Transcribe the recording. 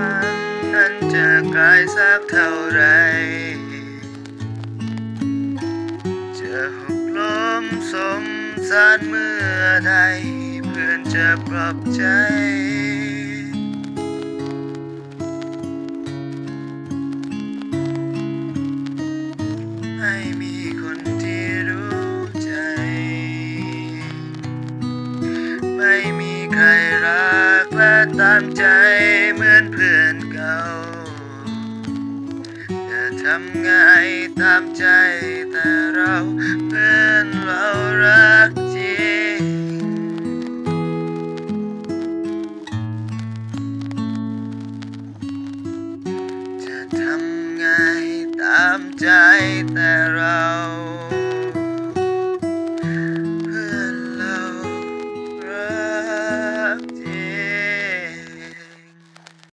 วันั้นจะไกลสักเท่าไร จะหกล้มสมสารเมื่อใดเพื่อนจะปลอบใจให้มีคนที่รู้ใจ ไม่มีใครรักและตามใจเหมือน ทำไงตามใจแต่เราเพื่อนเรารักจริงจะทำไงตามใจแต่เรา